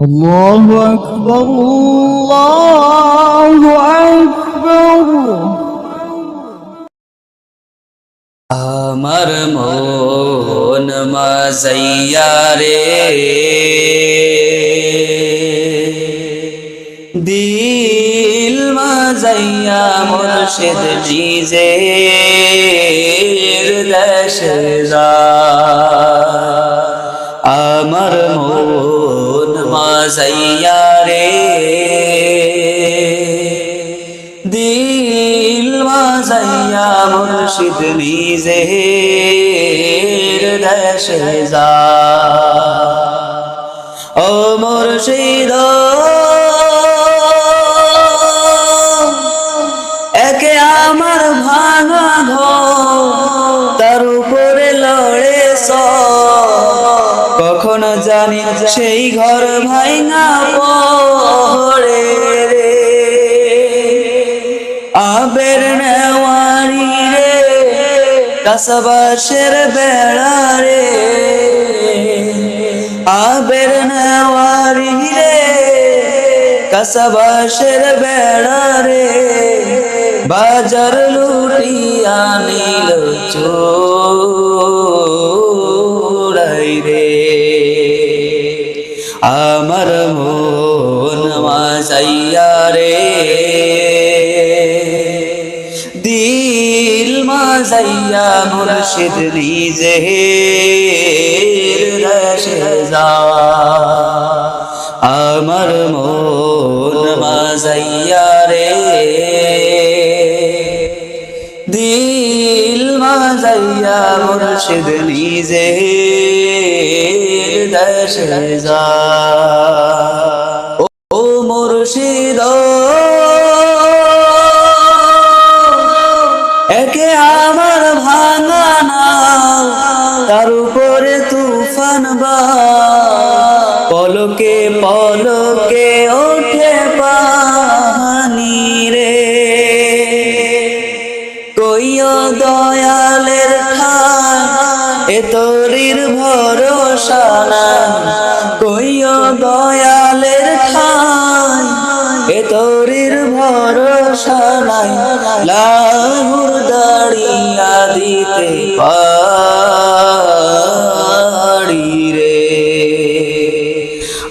الله أكبر الله أكبر আমার মন মাজাইয়া রে দিল মাজাইয়া মুর্শিদ নিজে দেশ আমার মন মাজাইয়া দিল মাজাইয়া মুর্শিদ নিজে দেশে ও মুর্শিদ একে আমার ভাঙা ঘর। কখন জানি সেই ঘর ভাঙা পড়ে রে। আবের নেওয়ারি রে কাসবাসের বেড়া রে। আবের নেওয়ারি রে কাসবাসের বেড়া রে। বাজার লুটিয়া নিল চোরাই আমার মন মাজাইয়া রে। দিল মাজাইয়া মুর্শিদ নিজে আমার মন মাজাইয়া রে। দিল মাজাইয়া মুর্শিদ নিজে দশ ও মুর্শিদ, একে আমার ভাঙা তার উপরে তুফান বা। পলকে পলকে ওঠে পানি রে। কইও দয়ালের ঠাই এ এ তরির ভরসা নাই। লাহুর দাঁড়িয়া দিতে পারি রে।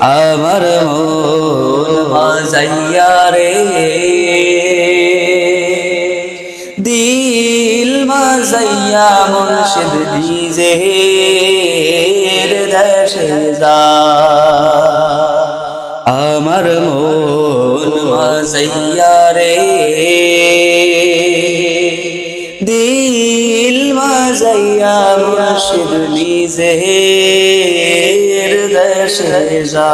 আমার মন মাজাইয়া রে। দিল মাজাইয়া মুর্শিদ নিজে দেশে যা। আমার মাজাইয়া রে দিল মাজাইয়া মুর্শিদ নিজে দেশে যা।